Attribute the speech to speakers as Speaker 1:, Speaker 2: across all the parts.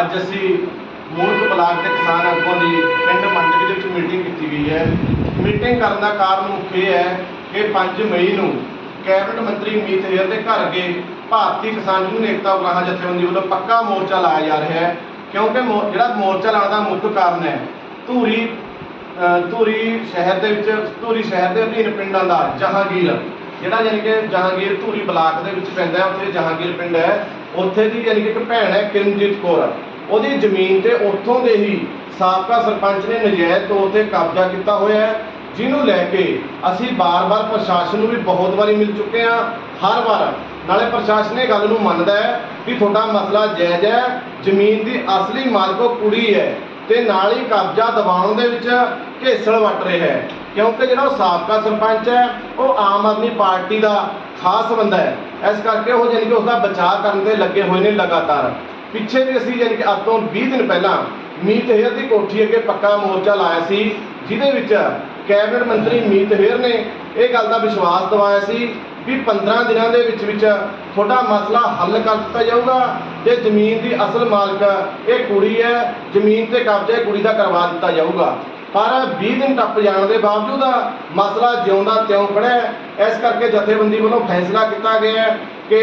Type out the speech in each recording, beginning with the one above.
Speaker 1: ਅੱਜ ਅਸੀਂ ਮੂਰਖ ਬਲਾਕ ਦੇ ਕਿਸਾਨ ਆਗੂਆਂ ਦੀ ਪਿੰਡ ਮੰਡਕ ਦੇ ਵਿੱਚ ਮੀਟਿੰਗ ਕੀਤੀ ਗਈ ਹੈ। ਮੀਟਿੰਗ ਕਰਨ ਦਾ ਕਾਰਨ ਮੁੱਖ ਇਹ ਹੈ ਕਿ 5 ਮਈ ਨੂੰ ਕੈਬਨਿਟ ਮੰਤਰੀ ਮੀਤ ਹੇਰ ਦੇ ਘਰ ਅੱਗੇ ਭਾਰਤੀ ਕਿਸਾਨ ਯੂਨੀਅਨ ਏਕਤਾ ਉਗਰਾਹਾਂ ਜਥੇਬੰਦੀ ਵੱਲੋਂ ਪੱਕਾ ਮੋਰਚਾ ਲਾਇਆ ਜਾ ਰਿਹਾ ਹੈ। ਕਿਉਂਕਿ ਮੋ- ਜਿਹੜਾ ਮੋਰਚਾ ਲਾਉਣ ਦਾ ਮੁੱਖ ਕਾਰਨ ਹੈ, ਧੂਰੀ ਧੂਰੀ ਸ਼ਹਿਰ ਦੇ ਵਿੱਚ, ਧੂਰੀ ਸ਼ਹਿਰ ਦੇ ਅਧੀਨ ਪਿੰਡਾਂ ਦਾ ਜਹਾਂਗੀਰ। ਜਿਹੜਾ ਯਾਨੀ ਕਿ ਜਹਾਂਗੀਰ ਧੂਰੀ ਬਲਾਕ ਦੇ ਵਿੱਚ ਪੈਂਦਾ ਹੈ, ਉੱਥੇ ਜਹਾਂਗੀਰ ਪਿੰਡ ਹੈ। ਉੱਥੇ ਦੀ ਯਾਨੀ ਕਿ ਇੱਕ ਭੈਣ ਹੈ ਕਿਰਨਜੀਤ ਕੌਰ ਉਹਦੀ ਜ਼ਮੀਨ ਤੇ ਉੱਥੋਂ ਦੇ ਹੀ ਸਾਬਕਾ ਸਰਪੰਚ ਨੇ ਨਜਾਇਜ਼ ਤੌਰ ਤੇ ਕਬਜ਼ਾ ਕੀਤਾ ਹੋਇਆ ਹੈ, ਜਿਹਨੂੰ ਲੈ ਕੇ ਅਸੀਂ ਬਾਰ-ਬਾਰ ਪ੍ਰਸ਼ਾਸਨ ਨੂੰ ਵੀ ਬਹੁਤ ਵਾਰੀ ਮਿਲ ਚੁੱਕੇ ਹਾਂ, ਹਰ ਵਾਰ। ਨਾਲੇ ਪ੍ਰਸ਼ਾਸਨ ਇਹ ਗੱਲ ਨੂੰ ਮੰਨਦਾ ਹੈ ਵੀ ਤੁਹਾਡਾ ਮਸਲਾ ਜਾਇਜ਼ ਹੈ, ਜ਼ਮੀਨ ਦੀ ਅਸਲੀ ਮਾਲਕ ਉਹ ਕੁੜੀ ਹੈ। ਤੇ ਨਾਲ ਹੀ ਕਬਜ਼ਾ ਦਿਵਾਉਣ ਦੇ ਵਿੱਚ ਘੇਸਲ ਵੱਟ ਰਿਹਾ ਹੈ। ਕਿਉਂਕਿ ਜਿਹੜਾ ਉਹ ਸਾਬਕਾ ਸਰਪੰਚ ਹੈ, ਉਹ ਆਮ ਆਦਮੀ ਪਾਰਟੀ ਦਾ ਖਾਸ ਬੰਦਾ ਹੈ। ਇਸ ਕਰਕੇ ਉਹ ਯਾਨੀ ਕਿ ਉਸ ਦਾ ਬਚਾਅ ਕਰਨ ਤੇ ਲੱਗੇ ਹੋਏ ਨੇ ਲਗਾਤਾਰ। ਪਿੱਛੇ ਵੀ ਅਸੀਂ ਯਾਨੀ ਕਿ ਅੱਜ ਤੋਂ 20 ਦਿਨ ਪਹਿਲਾਂ ਮੀਤ ਹੇਰ ਦੀ ਕੋਠੀ ਅੱਗੇ ਪੱਕਾ ਮੋਰਚਾ ਲਾਇਆ ਸੀ, ਜਿਹਦੇ ਵਿੱਚ ਕੈਬਨਿਟ ਮੰਤਰੀ ਮੀਤ ਹੇਰ ਨੇ ਇਹ ਗੱਲ ਦਾ ਵਿਸ਼ਵਾਸ ਦਿਵਾਇਆ ਸੀ ਵੀ 15 ਦਿਨਾਂ ਦੇ ਵਿੱਚ ਵਿੱਚ ਤੁਹਾਡਾ ਮਸਲਾ ਹੱਲ ਕਰ ਦਿੱਤਾ ਜਾਊਗਾ। ਤੇ ਜ਼ਮੀਨ ਦੀ ਅਸਲ ਮਾਲਕ, ਇਹ ਕੁੜੀ ਹੈ, ਜ਼ਮੀਨ ਤੇ ਕਬਜ਼ਾ ਕੁੜੀ ਦਾ ਕਰਵਾ ਦਿੱਤਾ ਜਾਊਗਾ। ਪਰ 20 ਦਿਨ ਟੱਪ ਜਾਣ ਦੇ ਬਾਵਜੂਦ ਮਸਲਾ ਜਿਉਂਦਾ ਤਿਉਂ ਖੜਾ ਇਸ ਕਰਕੇ ਜਥੇਬੰਦੀ ਵੱਲੋਂ ਫੈਸਲਾ ਕੀਤਾ ਗਿਆ ਕਿ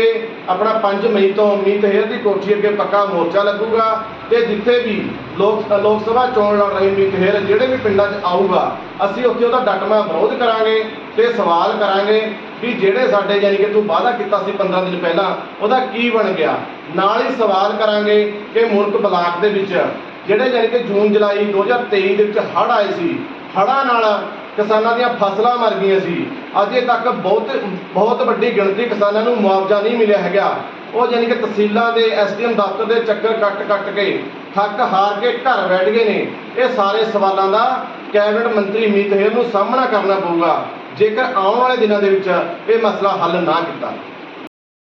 Speaker 1: ਆਪਣਾ 5 ਮਈ ਤੋਂ ਮੀਤ ਹੇਰ ਦੀ ਕੋਠੀ ਅੱਗੇ ਪੱਕਾ ਮੋਰਚਾ ਲੱਗੂਗਾ ਤੇ ਜਿੱਥੇ ਵੀ ਲੋਕ ਲੋਕ ਸਭਾ ਚੋਣ ਲੜ ਰਹੀ ਮੀਤ ਹੇਰ ਜਿਹੜੇ ਵੀ ਪਿੰਡਾਂ 'ਚ ਆਊਗਾ, ਅਸੀਂ ਉੱਥੇ ਉਹਦਾ ਡਟਵਾਂ ਵਿਰੋਧ ਕਰਾਂਗੇ ਤੇ ਸਵਾਲ ਕਰਾਂਗੇ ਵੀ ਜਿਹੜੇ ਸਾਡੇ ਯਾਨੀ ਕਿ ਤੂੰ ਵਾਅਦਾ ਕੀਤਾ ਸੀ 15 ਦਿਨ ਪਹਿਲਾਂ, ਉਹਦਾ ਕੀ ਬਣ ਗਿਆ? ਨਾਲ ਹੀ ਸਵਾਲ ਕਰਾਂਗੇ ਕਿ ਮੁਲਕ ਬਲਾਕ ਦੇ ਵਿੱਚ ਜਿਹੜੇ ਯਾਨੀ ਕਿ ਜੂਨ, ਜੁਲਾਈ 2023 ਦੇ ਵਿੱਚ ਹੜ੍ਹ ਆਏ ਸੀ, ਹੜ੍ਹਾਂ ਨਾਲ ਕਿਸਾਨਾਂ ਦੀਆਂ ਫਸਲਾਂ ਮਰ ਗਈਆਂ ਸੀ। ਅਜੇ ਤੱਕ ਬਹੁਤ ਬਹੁਤ ਵੱਡੀ ਗਿਣਤੀ ਕਿਸਾਨਾਂ ਨੂੰ ਮੁਆਵਜ਼ਾ ਨਹੀਂ ਮਿਲਿਆ ਹੈਗਾ। ਉਹ ਯਾਨੀ ਕਿ ਤਹਿਸੀਲਾਂ ਦੇ, ਐਸਡੀਐਮ ਦਫ਼ਤਰ ਦੇ ਚੱਕਰ ਕੱਟ ਕੱਟ ਕੇ ਥੱਕ ਹਾਰ ਕੇ ਘਰ ਬੈਠ ਗਏ ਨੇ। ਇਹ ਸਾਰੇ ਸਵਾਲਾਂ ਦਾ ਕੈਬਨਿਟ ਮੰਤਰੀ ਮੀਤ ਹੇਰ ਨੂੰ ਸਾਹਮਣਾ ਕਰਨਾ ਪਊਗਾ। ਜੇਕਰ ਆਉਣ ਵਾਲੇ ਦਿਨਾਂ ਦੇ ਵਿੱਚ ਇਹ ਮਸਲਾ ਹੱਲ ਨਾ ਕੀਤਾ।